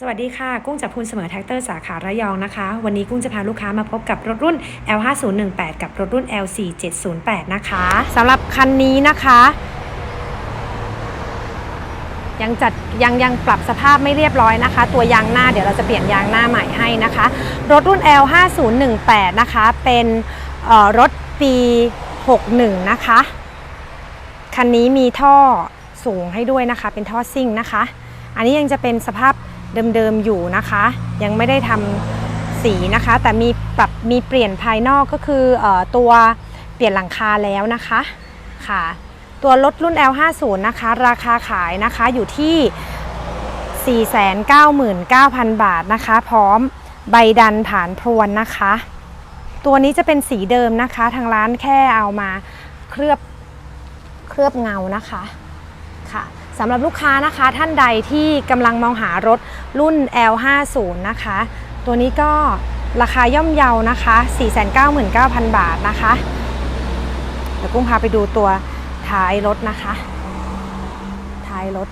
สวัสดีค่ะกุ้งจากพูนเสมอแท็กเตอร์สาขาระยองนะคะ วันนี้กุ้งจะพาลูกค้ามาพบกับรถรุ่น L5018 กับรถรุ่น L4708 นะคะสำหรับคันนี้นะคะ ยังจัดยังยังปรับสภาพไม่เรียบร้อยนะคะ ตัวยางหน้าเดี๋ยวเราจะเปลี่ยนยางหน้าใหม่ให้นะคะ รถรุ่น L5018 นะคะเป็นรถปี 61 นะคะ คันนี้มีท่อสูงให้ด้วยนะคะ เป็นท่อซิ่งนะคะ อันนี้ยังจะเป็นสภาพ เดิมๆอยู่นะคะ ยังไม่ได้ทำสีนะคะ แต่มีปรับมีเปลี่ยนภายนอกก็คือออตัวเปลี่ยนหลังคาแล้วนะคะค่ะ ตัวรถรุ่น L50 นะคะ ราคาขายนะคะอยู่ที่ 499,000 บาทนะคะ พร้อมใบดันฐานพรวนนะคะ ตัวนี้จะเป็นสีเดิมนะคะ ทางร้านแค่เอามาเคลือบเคลือบเงานะคะค่ะ สำหรับลูกค้านะคะท่านใดที่กำลังมองหารถรุ่น L50 นะคะ ตัวนี้ก็ราคาย่อมเยานะคะ 499,000 บาทนะคะ เดี๋ยวกุ้งพาไปดูตัวท้ายรถนะคะ ท้ายรถ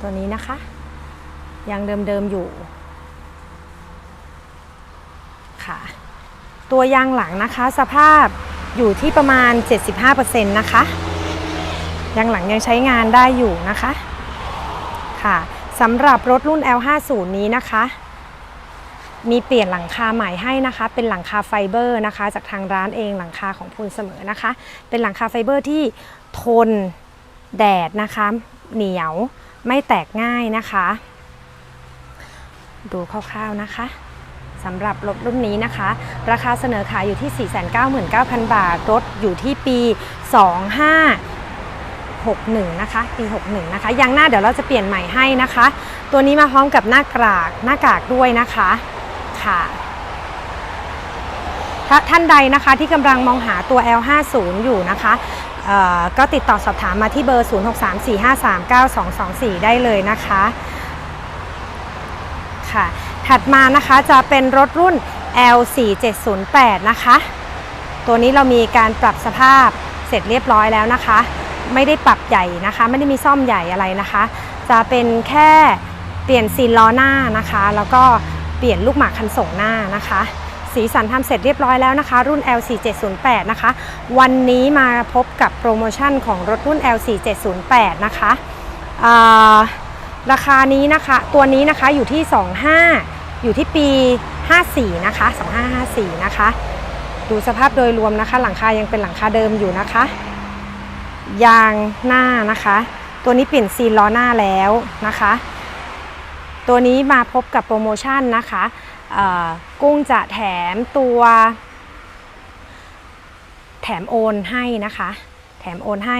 ตัวนี้นะคะ ยังเดิมๆอยู่ค่ะ ตัวยางหลังนะคะ สภาพอยู่ที่ประมาณ 75%นะคะ ยางหลังยังใช้งานได้อยู่นะคะค่ะสำหรับรถรุ่น L50 นี้นะคะ มีเปลี่ยนหลังคาใหม่ให้นะคะ เป็นหลังคาไฟเบอร์นะคะ จากทางร้านเองหลังคาของพูนเสมอนะคะ เป็นหลังคาไฟเบอร์ที่ทนแดดนะคะ เหนียวไม่แตกง่ายนะคะ ดูคร่าวๆนะคะสำหรับรถรุ่นนี้นะคะ ราคาเสนอขายอยู่ที่ 499,000 บาท รถอยู่ที่ปี 61 นะคะ ปี 61 นะคะ ยางหน้าเดี๋ยวเราจะเปลี่ยนใหม่ให้นะคะ ตัวนี้มาพร้อมกับหน้ากากหน้ากากด้วยนะคะ ค่ะถ้าท่านใดนะคะที่กำลังมองหาตัว L50 อยู่นะคะก็ติดต่อสอบถามมาที่เบอร์ 0634539224 ได้เลยนะคะ ค่ะ ถัดมานะคะจะเป็นรถรุ่น L4708 นะคะ ตัวนี้เรามีการปรับสภาพเสร็จเรียบร้อยแล้วนะคะ ไม่ได้ปรับใหญ่นะคะ ไม่ได้มีซ่อมใหญ่อะไรนะคะ จะเป็นแค่เปลี่ยนซีนล้อหน้านะคะ แล้วก็เปลี่ยนลูกหมากคันส่งหน้านะคะ สีสันทำเสร็จเรียบร้อยแล้วนะคะ รุ่น L4708 นะคะ วันนี้มาพบกับโปรโมชั่นของรถรุ่น L4708 นะคะาราคานี้นะคะตัวนี้นะคะอยู่ที่ 25 อยู่ที่ปี 54 นะคะ 2554 นะคะ ดูสภาพโดยรวมนะคะ หลังคายังเป็นหลังคาเดิมอยู่นะคะ ยางหน้านะคะ ตัวนี้เปลี่ยนซีนล้อหน้าแล้วนะคะ ตัวนี้มาพบกับโปรโมชั่นนะคะกุ้งจะแถมตัว แถมโอนให้นะคะ แถมโอนให้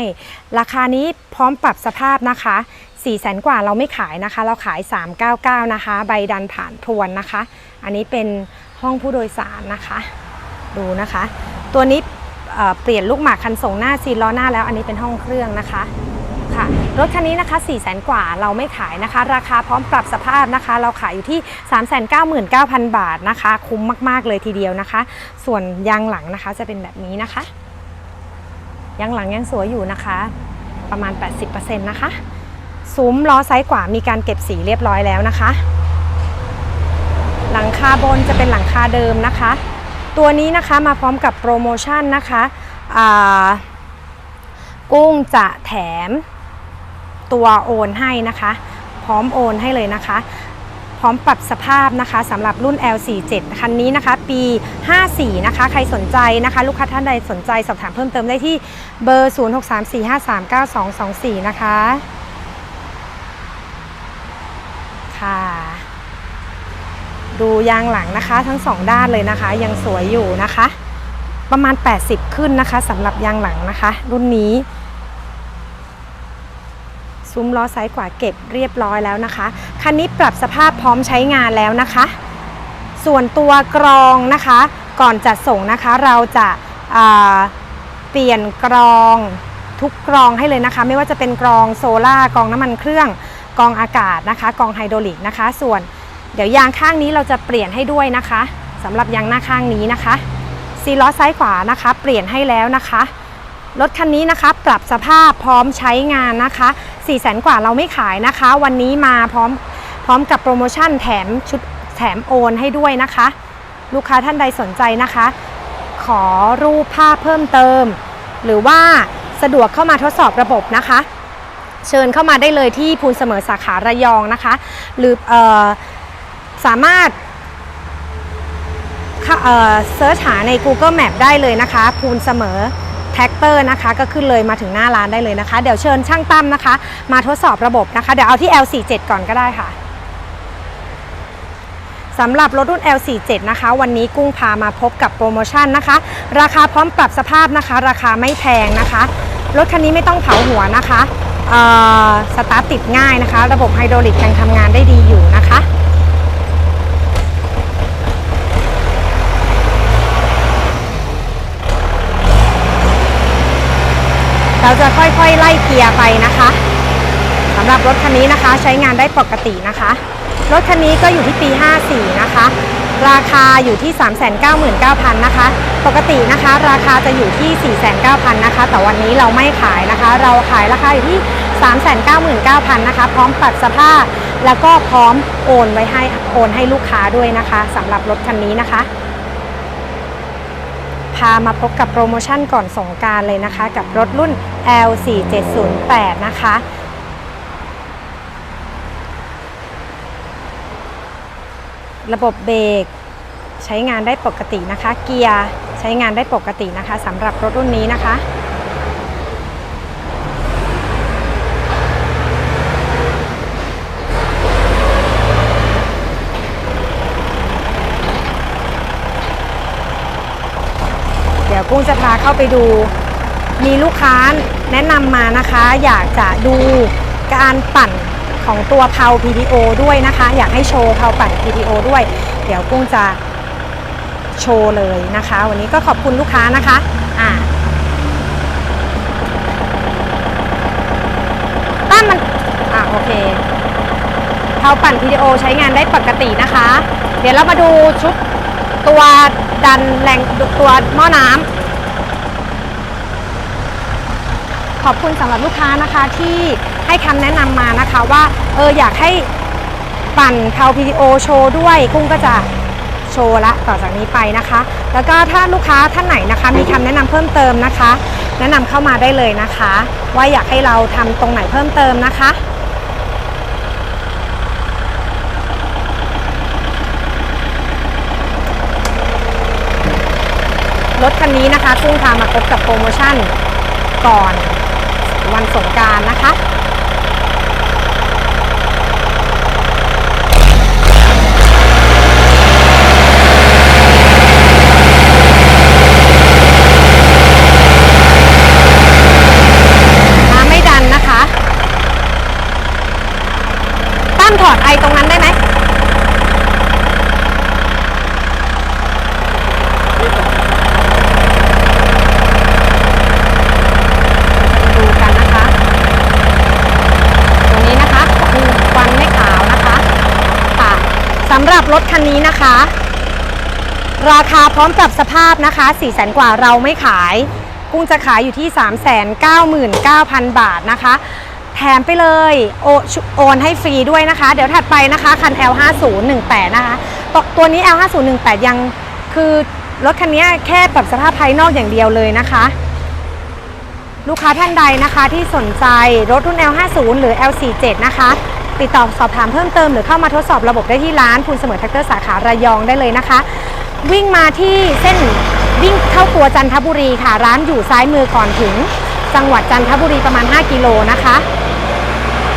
ราคานี้พร้อมปรับสภาพนะคะ4 0 0แสนกว่าเราไม่ขายนะคะ เราขาย 399 นะคะ ใบดันผ่านพรวนนะคะ อันนี้เป็นห้องผู้โดยสารนะคะ ดูนะคะ ตัวนี้ เปลี่ยนลูกหมากคันส่งหน้าซีล้อหน้าแล้วอันนี้เป็นห้องเครื่องนะคะค่ะรถคันนี้นะคะ 4 0 0แสนกว่าเราไม่ขายนะคะ ราคาพร้อมปรับสภาพนะคะ เราขายอยู่ที่ 399,000 บาทนะคะ คุ้มมากๆเลยทีเดียวนะคะ ส่วนยางหลังนะคะจะเป็นแบบนี้นะคะ ยางหลังยังสวยอยู่นะคะ ประมาณ 80%นะคะซุ้มล้อซ้ายขวามีการเก็บสีเรียบร้อยแล้วนะคะ หลังคาบนจะเป็นหลังคาเดิมนะคะ ตัวนี้นะคะมาพร้อมกับโปรโมชั่นนะคะกุ้งจะแถมตัวโอนให้นะคะ พร้อมโอนให้เลยนะคะ พร้อมปรับสภาพนะคะสำหรับรุ่น L47 คันนี้นะคะ ปี 54 นะคะ ใครสนใจนะคะ ลูกค้าท่านใดสนใจสอบถามเพิ่มเติมได้ที่เบอร์ 0634539224 นะคะค่ะ ดูยางหลังนะคะ ทั้งสองด้านเลยนะคะ ยังสวยอยู่นะคะ ประมาณ 80 ขึ้นนะคะสำหรับยางหลังนะคะ รุ่นนี้ซุ้มล้อซ้ายขวาเก็บเรียบร้อยแล้วนะคะ คันนี้ปรับสภาพพร้อมใช้งานแล้วนะคะ ส่วนตัวกรองนะคะ ก่อนจัดส่งนะคะ เราจะอ่าเปลี่ยนกรองทุกกรองให้เลยนะคะ ไม่ว่าจะเป็นกรองโซล่ากรองน้ำมันเครื่องกรองอากาศนะคะกรองไฮโดรลิกนะคะ ส่วน เดี๋ยวยางข้างนี้เราจะเปลี่ยนให้ด้วยนะคะสำหรับยางหน้าข้างนี้นะคะซีล้อซ้ายขวานะคะ เปลี่ยนให้แล้วนะคะรถคันนี้นะคะปรับสภาพพร้อมใช้งานนะคะ4 0 0แสนกว่าเราไม่ขายนะคะ วันนี้มาพร้อมพร้อมกับโปรโมชั่นแถมชุดแถมโอนให้ด้วยนะคะ ลูกค้าท่านใดสนใจนะคะ ขอรูปภาพเพิ่มเติม หรือว่าสะดวกเข้ามาทดสอบระบบนะคะ เชิญเข้ามาได้เลยที่พูนเสมอสาขาระยองนะคะ หรือเออ สามารถเซิร์ชหาใน Google Map ได้เลยนะคะพูนเสมอแท็กเตอร์นะคะ ก็ขึ้นเลยมาถึงหน้าร้านได้เลยนะคะ เดี๋ยวเชิญช่างตั้มนะคะ มาทดสอบระบบนะคะ เดี๋ยวเอาที่ L47 ก่อนก็ได้ค่ะสำหรับรถรุ่น L47 นะคะ วันนี้กุ้งพามาพบกับโปรโมชั่นนะคะ ราคาพร้อมปรับสภาพนะคะ ราคาไม่แพงนะคะ รถคันนี้ไม่ต้องเผาหัวนะคะสตาร์ทติดง่ายนะคะ ระบบไฮดรอลิกยังทำงานได้ดีอยู่นะคะ เราจะค่อยๆ ไล่เกียร์ไปนะคะสำหรับรถคันนี้นะคะใช้งานได้ปกตินะคะ รถคันนี้ก็อยู่ที่ปี 54 นะคะ ราคาอยู่ที่ 399,000 นะคะ ปกตินะคะ ราคาจะอยู่ที่ 490,000นะคะ แต่วันนี้เราไม่ขายนะคะ เราขายราคาอยู่ที่ 399,000 นะคะ พร้อมปรับสภาพ แล้วก็พร้อมโอนไว้ให้โอนให้ลูกค้าด้วยนะคะสำหรับรถคันนี้นะคะ พามาพบกับโปรโมชั่นก่อนสงการเลยนะคะ กับรถรุ่น L4708 นะคะ ระบบเบรกใช้งานได้ปกตินะคะ เกียร์ใช้งานได้ปกตินะคะสำหรับรถรุ่นนี้นะคะ เดี๋ยวกุ้งจะพาเข้าไปดู มีลูกค้าแนะนำมานะคะ อยากจะดูการปั่นของตัวเพา PTO ด้วยนะคะ อยากให้โชว์เพาปั่น PTO ด้วย เดี๋ยวกุ้งจะโชว์เลยนะคะ วันนี้ก็ขอบคุณลูกค้านะคะอ่าต้านมันอ่าโอเคเพาปั่น PTO ใช้งานได้ปกตินะคะ เดี๋ยวเรามาดูชุดตัว ดันแรงตัวหม้อน้ำขอบคุณสำหรับลูกค้านะคะที่ให้คำแนะนำมานะคะว่าเอออยากให้ปั่นเพา PTO โชว์ด้วยกุ้งก็จะโชว์ละต่อจากนี้ไปนะคะ แล้วก็ถ้าลูกค้าท่านไหนนะคะ มีคำแนะนำเพิ่มเติมนะคะ แนะนำเข้ามาได้เลยนะคะ ว่าอยากให้เราทำตรงไหนเพิ่มเติมนะคะ รถคันนี้นะคะซึ่งพามาพบกับโปรโมชั่นก่อนวันสงการนะคะ มาไม่ดันนะคะ ตั้มถอดไอตรงนั้นได้ไหม ดูกันนะคะ ตรงนี้นะคะคือควันไม่ขาวนะคะค่ะสำห รถคันนี้นะคะ ราคาพร้อมปรับสภาพนะคะ4 0 0 0 0กว่าเราไม่ขาย กุ้งจะขายอยู่ที่ 399,000 บาทนะคะ แถมไปเลยโอโอนให้ฟรีด้วยนะคะ เดี๋ยวถัดไปนะคะคัน L5018 นะคะตัวตัวนี้ L5018 ยังคือรถคันนี้แค่ปรับสภาพภายนอกอย่างเดียวเลยนะคะ ลูกค้าท่านใดนะคะที่สนใจรถรุ่น L50 หรือ L47 นะคะ ติดต่อสอบถามเพิ่มเติมหรือเข้ามาทดสอบระบบได้ที่ร้านพูนเสมอแท็กเตอร์สาขาระยองได้เลยนะคะ วิ่งมาที่เส้นวิ่งเข้าตัวจันทบุรีค่ะ ร้านอยู่ซ้ายมือก่อนถึง จังหวัดจันทบุรีประมาณ 5 กิโลนะคะ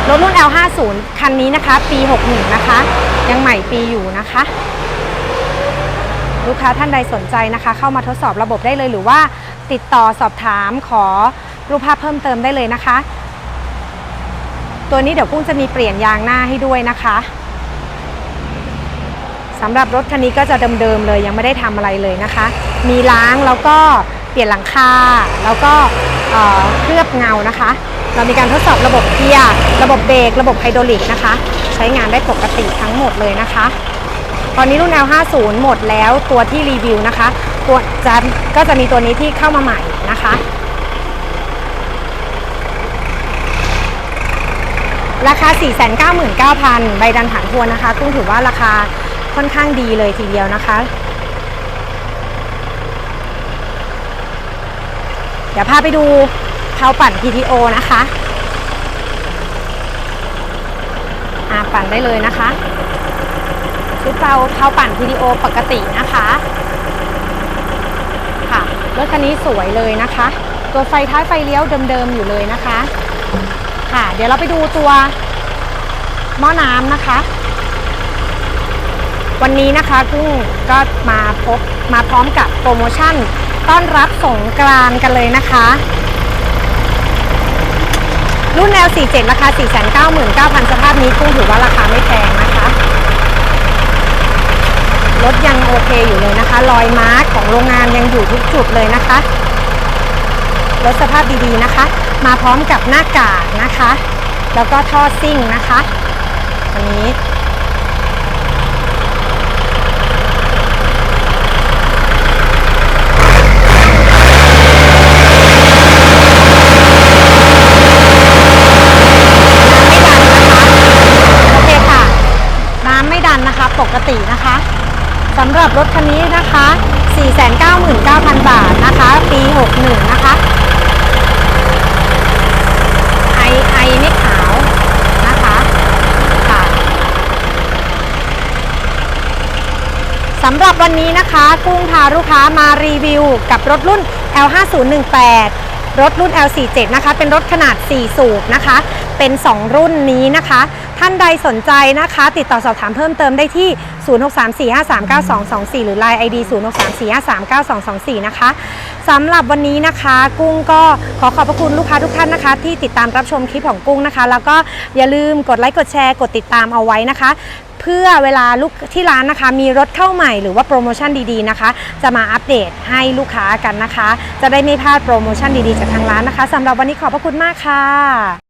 รถรุ่น L50 คันนี้นะคะ ปี 61 นะคะ ยังใหม่ปีอยู่นะคะ ลูกค้าท่านใดสนใจนะคะ เข้ามาทดสอบระบบได้เลยหรือว่าติดต่อสอบถามขอรูปภาพเพิ่มเติมได้เลยนะคะ ตัวนี้เดี๋ยวกุ้งจะมีเปลี่ยนยางหน้าให้ด้วยนะคะสำหรับรถคันนี้ก็จะเดิมๆเลยยังไม่ได้ทำอะไรเลยนะคะ มีล้างแล้วก็เปลี่ยนหลังคาแล้วก็เเคลือบเงานะคะ เรามีการทดสอบระบบเกียร์ระบบเบรกระบบไฮดรอลิกนะคะ ใช้งานได้ปกติทั้งหมดเลยนะคะ ตอนนี้รุ่น L50 หมดแล้วตัวที่รีวิวนะคะ ตัวจะก็จะมีตัวนี้ที่เข้ามาใหม่นะคะ ราคา 499,000 ใบดันฐานทวนนะคะกุ้งถือว่าราคาค่อนข้างดีเลยทีเดียวนะคะ เดี๋ยวพาไปดูเท้าปั่น PTO นะคะอ่าปั่นได้เลยนะคะชุดเราเท้าปั่น PTO ปกตินะคะค่ะรถคันนี้สวยเลยนะคะ ตัวไฟท้ายไฟเลี้ยวเดิมๆอยู่เลยนะคะ ค่ะ เดี๋ยวเราไปดูตัวหม้อน้ำนะคะ วันนี้นะคะกุ้งก็มาพบมาพร้อมกับโปรโมชั่น ต้อนรับสงกรานกันเลยนะคะ รุ่น L47 ราคา 499,000 สภาพนี้กุ้งถือว่าราคาไม่แพงนะคะ รถยังโอเคอยู่เลยนะคะ รอยมาร์กของโรงงานยังอยู่ทุกจุดเลยนะคะ รถสภาพดีๆนะคะ มาพร้อมกับหน้ากากนะคะ แล้วก็ท่อซิ่งนะคะอันนี้ โอเคค่ะ น้ำไม่ดันนะคะ ปกตินะคะสำหรับรถคันนี้นะคะ 499,000 บาทนะคะ ปี 61 นะคะ ไอไอไม่ขาวนะคะค่ะ สำหรับวันนี้นะคะ กุ้งพาลูกค้ามารีวิว กับรถรุ่น L5018 รถรุ่น L47 นะคะ เป็นรถขนาด 4 สูบนะคะ เป็น 2 รุ่นนี้นะคะ ท่านใดสนใจนะคะ ติดต่อสอบถามเพิ่มเติมได้ที่ 0634539224 หรือ Line ID 0634539224 นะคะสำหรับวันนี้นะคะ กุ้งก็ขอขอบพระคุณลูกค้าทุกท่านนะคะ ที่ติดตามรับชมคลิปของกุ้งนะคะ แล้วก็อย่าลืมกดไลค์กดแชร์กดติดตามเอาไว้นะคะ เพื่อเวลาลูกที่ร้านนะคะ มีรถเข้าใหม่หรือว่าโปรโมชั่นดีๆนะคะ จะมาอัปเดตให้ลูกค้ากันนะคะ จะได้ไม่พลาดโปรโมชั่นดีๆจากทางร้านนะคะสำหรับวันนี้ขอบพระคุณมากค่ะ